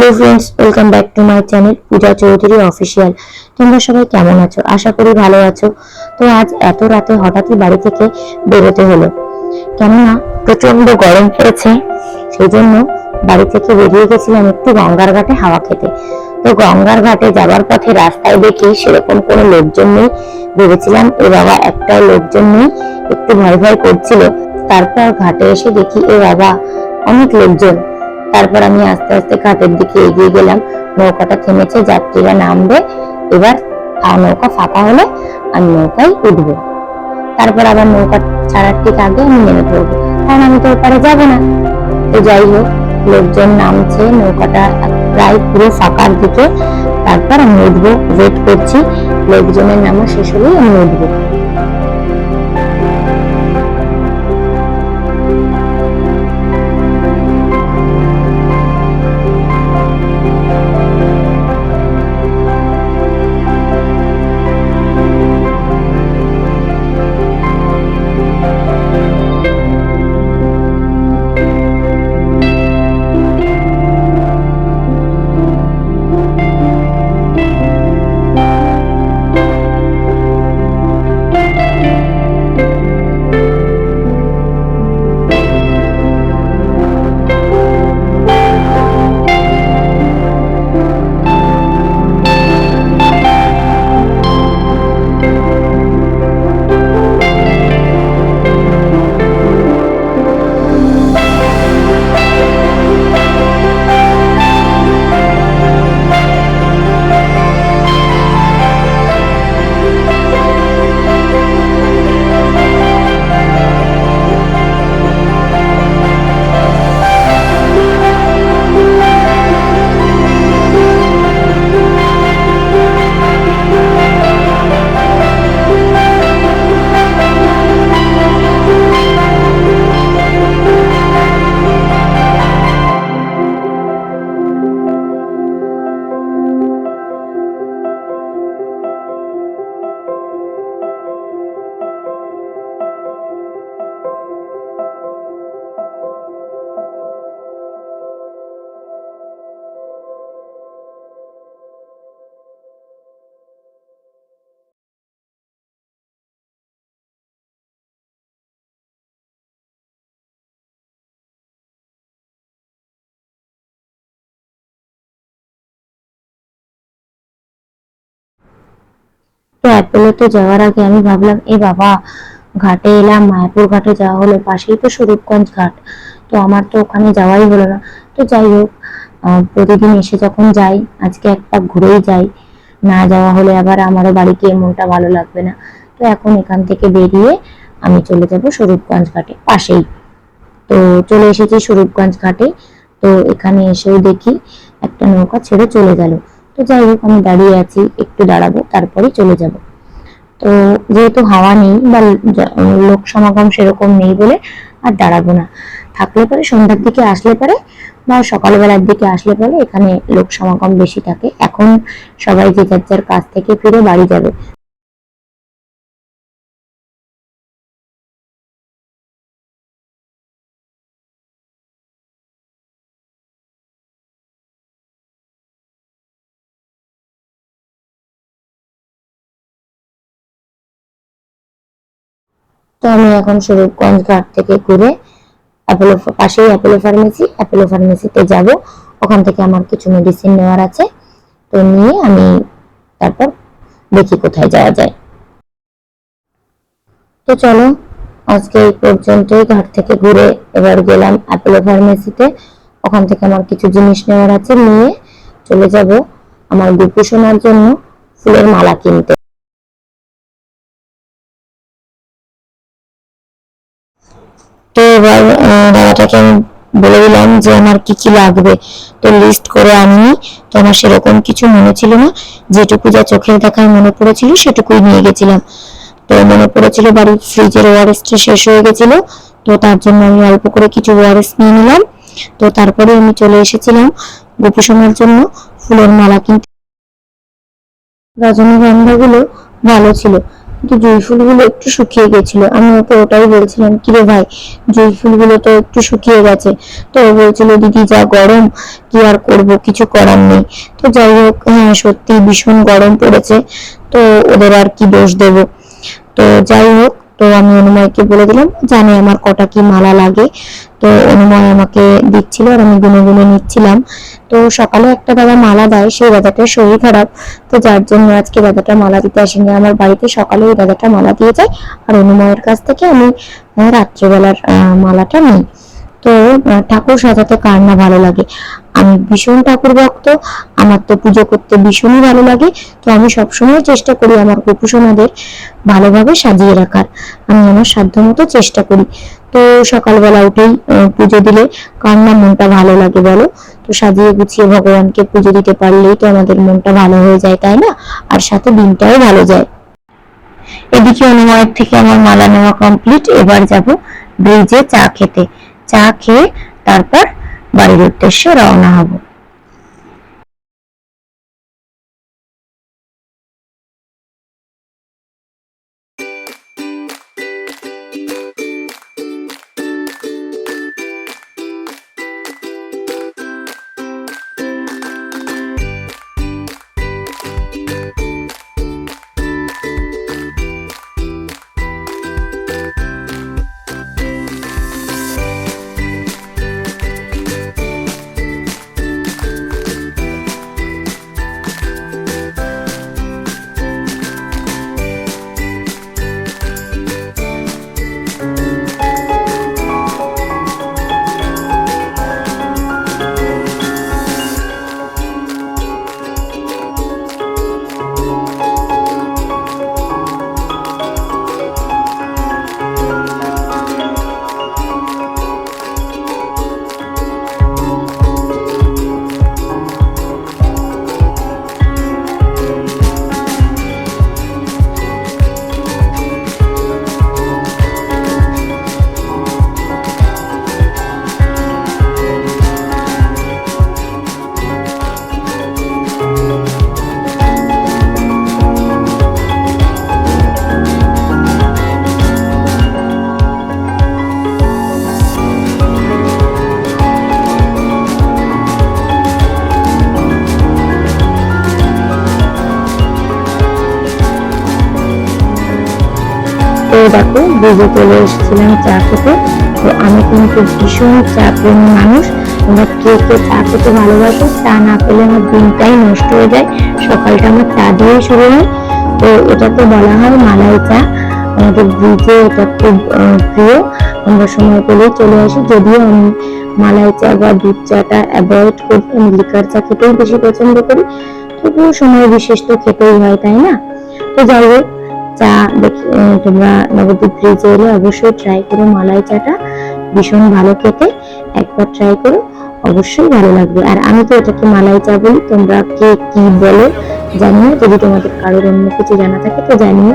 Hello friends welcome back to my channel Puja Chowdhury official তোমরা সবাই কেমন আছো? আশা করি ভালো আছো। তো আজ এত রাতে হঠাৎই বাড়ি থেকে বেরোতে হলো। কেননা প্রচণ্ড গরম পড়েছে সেই জন্য বাড়ি থেকে বেরিয়ে গেছিলাম একটু গঙ্গার ঘাটে হাওয়া খেতে। তো গঙ্গার ঘাটে যাবার পথে রাস্তায় দেখি সেরকম কোনো লোকজন নেই। ভেবেছিলাম এ বাবা একটাও লোকজন নেই, একটু ভয় ভয় করছিল। তারপর ঘাটে এসে দেখি এ বাবা অনেক লোকজন। তারপর আমি আস্তে আস্তে ঘাটের দিকে এগিয়ে গেলাম। নৌকাটা থেমেছে, যাত্রীরা নামবে। এবার নৌকা ফাঁকা হলে আমি নৌকায় উঠবো। তারপর আবার নৌকা ছাড়ার ঠিক আগে আমি নেমে পড়ব। কারণ আমি তো ওপারে যাব না। তো যাই হোক, লোকজন নামছে, নৌকাটা প্রায় পুরো ফাঁকার দিকে। তারপর আমি উঠবো ওয়েট করছি। লোকজনের নামা শেষ হলেই আমি উঠবো। তো অ্যাপেলোতে যাওয়ার আগে আমি ভাবলাম, এ বাবা, ঘাটে এলাম, মায়াপুর ঘাটে যাওয়া হলো, পাশেই তো স্বরূপগঞ্জ ঘাট। তো আমার তো ওখানে যাওয়াই হলো না। তো যাই হোক প্রতিদিন এসে যখন যাই, আজকে একটা ঘুরেই যাই। না যাওয়া হলে আবার আমারও বাড়ি গিয়ে মনটা ভালো লাগবে না। তো এখন এখান থেকে বেরিয়ে আমি চলে যাব স্বরূপগঞ্জ ঘাটে, পাশেই। তো চলে এসেছি স্বরূপগঞ্জ ঘাটে। তো এখানে এসেও দেখি একটা নৌকা ছেড়ে চলে গেল। তো যাই হোক, আমি দাঁড়িয়ে আছি, একটু দাঁড়াবো, তারপরে চলে যাব। তো যেহেতু হাওয়া নেই বা লোক সমাগম সেরকম নেই বলে আর দাঁড়াবো না। থাকলে পরে, সন্ধ্যার দিকে আসলে পরে বা সকালবেলার দিকে আসলে পরে এখানে লোক সমাগম বেশি থাকে। এখন সবাই যে যার যার কাজ থেকে ফিরে বাড়ি যাবে। তো আমি এখন স্বরূপগঞ্জ ঘাট থেকে ঘুরে অ্যাপোলো পাশেই অ্যাপোলো ফার্মেসি, অ্যাপোলো ফার্মেসিতে যাব। ওখান থেকে আমার কিছু মেডিসিন নেওয়ার আছে। তো নিয়ে আমি তারপর দেখি কোথায় যাওয়া যায়। তো চলো, আজকে এই পর্যন্তই। ঘাট থেকে ঘুরে এবার গেলাম অ্যাপোলো ফার্মেসিতে। ওখান থেকে আমার কিছু জিনিস নেওয়ার আছে। নিয়ে চলে যাব আমার গুপু জন্য ফুলের মালা কিনতে। তো এবার দাদাটাকে আমি বলে দিলাম যে আমার কি কি লাগবে। তো লিস্ট করে আনিনি। তো আমার সেরকম কিছু মনে ছিল না। যেটুকু যা চোখের দেখায় মনে পড়েছিল সেটুকুই নিয়ে গেছিলাম। তো মনে পড়েছিল বাড়ির ফ্রিজের ওয়ারেসটা শেষ হয়ে গেছিল। তো তার জন্য আমি অল্প করে কিছু ওয়ারেস নিয়ে নিলাম। তো তারপরে আমি চলে এসেছিলাম গোপুসোনার জন্য ফুলের মালা কিনতে। রজনীগন্ধাগুলো ভালো ছিল। কিন্তু জুঁই ফুলগুলো একটু শুকিয়ে গেছিল আমি ওকে ওটাই বলছিলাম, কিরে ভাই জুঁই ফুলগুলো তো একটু শুকিয়ে গেছে। তো ও বলছিল, দিদি, যা গরম, কি আর করব, কিছু করার নেই। তো যাই হোক হ্যাঁ সত্যি ভীষণ গরম পড়েছে। তো ওদের আর কি দোষ দেব। তো যাই হোক তো আমি অনুময়কে বলে দিলাম, জানে আমার কটা কি মালা লাগে। তো অনুময় আমাকে দিচ্ছিল আর আমি গুনে গুনে নিচ্ছিলাম। তো সকালে একটা দাদা মালা দেয়, সেই দাদাটার শরীর খারাপ। তো যার জন্য আজকে দাদাটা মালা দিতে আসেনি। আমার বাড়িতে সকালে ওই দাদাটা মালা দিয়ে যায় আর অনুময়ের কাছ থেকে আমি রাত্রেবেলার মালাটা নিই। তো ঠাকুর সাজাতে কার না ভালো লাগে? আমি ভীষণ ঠাকুর ভক্ত, আমার তো পুজো করতে ভীষণই ভালো লাগে, তো আমি সবসময় চেষ্টা করি আমার গোপুসোনাদের ভালোভাবে সাজিয়ে রাখার। আমি আমার সাধ্য মতো চেষ্টা করি। তো সকালবেলা উঠেই পুজো দিলে কার না মনটা ভালো লাগে বলো? তো সাজিয়ে গুছিয়ে ভগবানকে পুজো দিতে পারলেই তো আমাদের মনটা ভালো হয়ে যায়, তাই না? আর সাথে দিনটাও ভালো যায়। এদিকে অনুময়ের থেকে আমার মালা নেওয়া কমপ্লিট এবার যাব ব্রিজে চা খেতে। চা খেয়ে তারপর বাড়ির উদ্দেশ্যে রওনা হব। দেখো ব্রিজে চলে এসেছিলাম চা খেতে। তো আমি কিন্তু ভীষণ চা প্রেমী মানুষ। তোমরা কে কে চা খেতে ভালোবাসো, চা না পেলে আমার দিনটাই নষ্ট হয়ে যায়। সকালটা আমার চা দিয়ে শুরু হয়। তো এটা তো বলা হয় মালাই চা। আমাদের ব্রিজে এটা খুব প্রিয়। আমরা সময় পেলেই চলে আসি। যদিও আমি মালাই চা বা দুধ চাটা অ্যাভয়েড করি। আমি লিকার চা খেতেই বেশি পছন্দ করি। তবুও সময় বিশেষ তো খেতেই হয়, তাই না? তো যাই হোক চা দেখি তোমরা নবদ্বীপ ব্রিজে এলে অবশ্যই ট্রাই করো মালাই চাটা। ভীষণ ভালো খেতে, একবার ট্রাই করো, অবশ্যই ভালো লাগবে। আর আমি তো এটাকে মালাই চা বলি, তোমরা কে কি বলো জানিও, যদি তোমাদের কারোর অন্য কিছু জানা থাকে তো জানিও।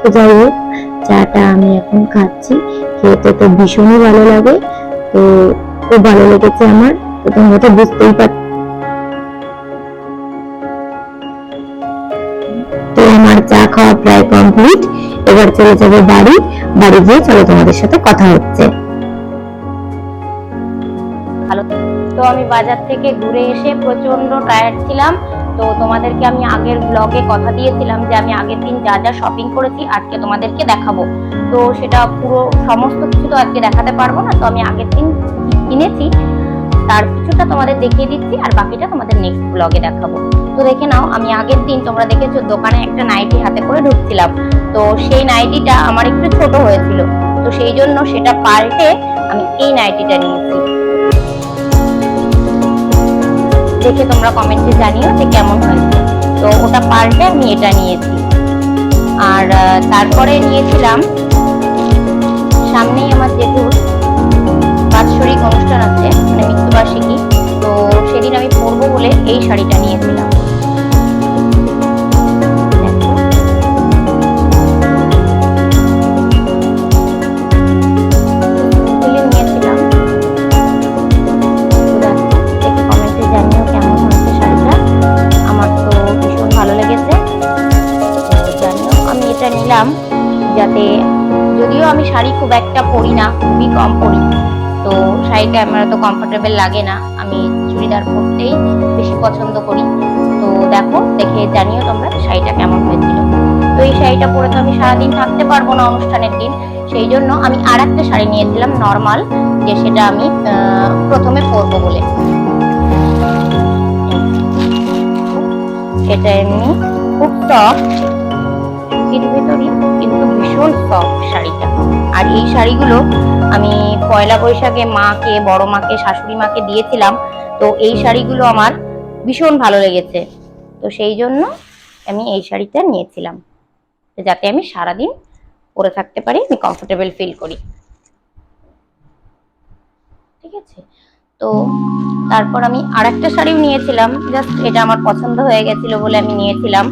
তো যাই হোক, চাটা আমি এখন খাচ্ছি খেতে তো ভীষণই ভালো লাগে। তো খুব ভালো লেগেছে আমার, তো তোমরা তো বুঝতেই পার খাওয়া প্রায় কমপ্লিট এবার চলে যাবে বাড়ি বাড়ি গিয়ে চলো তোমাদের সাথে কথা হচ্ছে। ভালো। তো আমি বাজার থেকে ঘুরে এসে প্রচণ্ড টায়ার্ড ছিলাম। তো তোমাদেরকে আমি আগের ব্লগে কথা দিয়েছিলাম যে আমি আগের দিন যা যা শপিং করেছি, আজকে তোমাদেরকে দেখাবো। তো সেটা পুরো সমস্ত কিছু তো আজকে দেখাতে পারব না, তো আমি আগের দিন কিনেছি। তার কিছুটা তোমাদের দেখিয়ে দিচ্ছি, আর বাকিটা তোমাদের নেক্সট ব্লগে দেখাবো। তো দেখে নাও। আমি আগের দিন তোমরা দেখেছ দোকানে একটা নাইটি হাতে করে ঢুকছিলাম। তো সেই নাইটিটা আমার একটু ছোট হয়েছিল। তো সেই জন্য সেটা পাল্টে আমি এই নাইটিটা নিয়েছি। দেখে তোমরা কমেন্টে জানিও যে কেমন হয়েছে। তো ওটা পাল্টে আমি এটা নিয়েছি। আর তারপরে নিয়েছিলাম সামনেই আমার জেঠুর বাৎসরিক অনুষ্ঠান আছে মানে মৃত্যুবার্ষিকী, তো সেদিন আমি পরবো বলে এই শাড়িটা নিয়েছিলাম। যাতে যদিও আমি শাড়ি খুব একটা পরি না, খুবই কম পরি। তো শাড়িটা আমার তো কমফোর্টেবল লাগে না। আমি চুড়িদার পরতেই বেশি পছন্দ করি। তো দেখো, দেখে জানিও তোমরা শাড়িটা কেমন হয়েছিল। তো এই শাড়িটা পরে তো আমি সারাদিন থাকতে পারব না অনুষ্ঠানের দিন। সেই জন্য আমি আর একটা শাড়ি নিয়েছিলাম নর্মাল যে সেটা আমি প্রথমে পরবো বলে। এটা এমনি খুব সফট এর ভেতরই কিন্তু ভীষণ সফট শাড়িটা। আর এই শাড়িগুলো আমি পয়লা বৈশাখে মাকে, বড় মাকে, শাশুড়ি মাকে দিয়েছিলাম। তো এই শাড়িগুলো আমার ভীষণ ভালো লেগেছে। তো সেই জন্য আমি এই শাড়িটা নিয়েছিলাম। যাতে আমি সারাদিন পরে থাকতে পারি, আমি কমফোর্টেবল ফিল করি। ঠিক আছে? তো তারপর আমি আরেকটা শাড়িও নিয়েছিলাম। জাস্ট এটা আমার পছন্দ হয়ে গেছিল বলে আমি নিয়েছিলাম।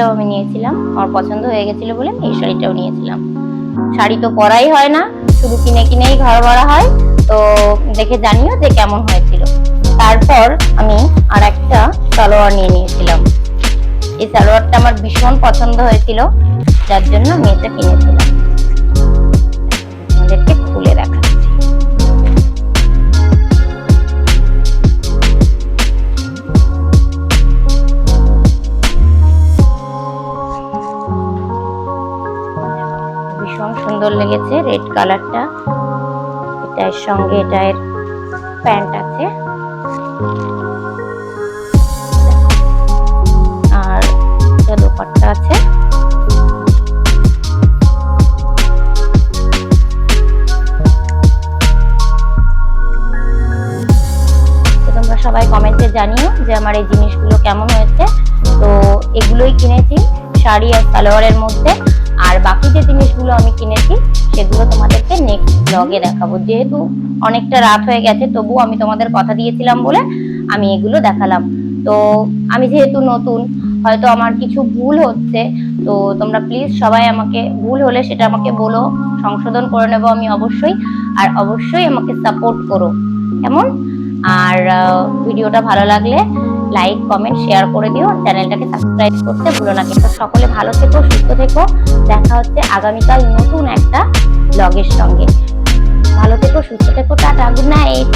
এটাও আমি নিয়েছিলাম। আমার পছন্দ হয়ে গেছিল বলে আমি এই শাড়িটাও নিয়েছিলাম। শাড়ি তো পরাই হয় না, শুধু কিনে কিনেই ঘর ভরা হয়। তো দেখে জানিও যে কেমন হয়েছিল। তারপর আমি আর একটা সালোয়ার নিয়ে নিয়েছিলাম। এই সালোয়ারটা আমার ভীষণ পছন্দ হয়েছিল, যার জন্য আমি এটা কিনেছিলাম। আমাদেরকে খুলে দেখাচ্ছি লেগেছে রেড কালারটা এটার সঙ্গে এটার প্যান্ট আছে। আর এটা দোপাট্টা আছে। তোমরা সবাই কমেন্টে জানিও যে আমার এই জিনিসগুলো কেমন হয়েছে। তো এগুলোই কিনেছি শাড়ি আর সালোয়ারের মধ্যে। আর বাকি যে জিনিসগুলো আমি কিনেছি, সেগুলো তোমাদেরকে নেক্সট ব্লগে দেখাবো। যেহেতু অনেকটা রাত হয়ে গেছে তবু আমি তোমাদের কথা দিয়েছিলাম বলে আমি এগুলো দেখালাম। তো আমি যেহেতু নতুন, হয়তো আমার কিছু ভুল হচ্ছে, তো তোমরা প্লিজ সবাই আমাকে ভুল হলে সেটা আমাকে বলো, সংশোধন করে নেব আমি অবশ্যই, আর অবশ্যই আমাকে সাপোর্ট করো। কেমন? আর ভিডিওটা ভালো লাগলে লাইক কমেন্ট শেয়ার করে দিও। চ্যানেলটাকে সাবস্ক্রাইব করতে ভুলো না। কিন্তু সকলে ভালো থেকো, সুস্থ থেকো। দেখা হচ্ছে আগামীকাল নতুন একটা ব্লগের সঙ্গে। ভালো থেকো, সুস্থ থেকো, টাটা গুড নাইট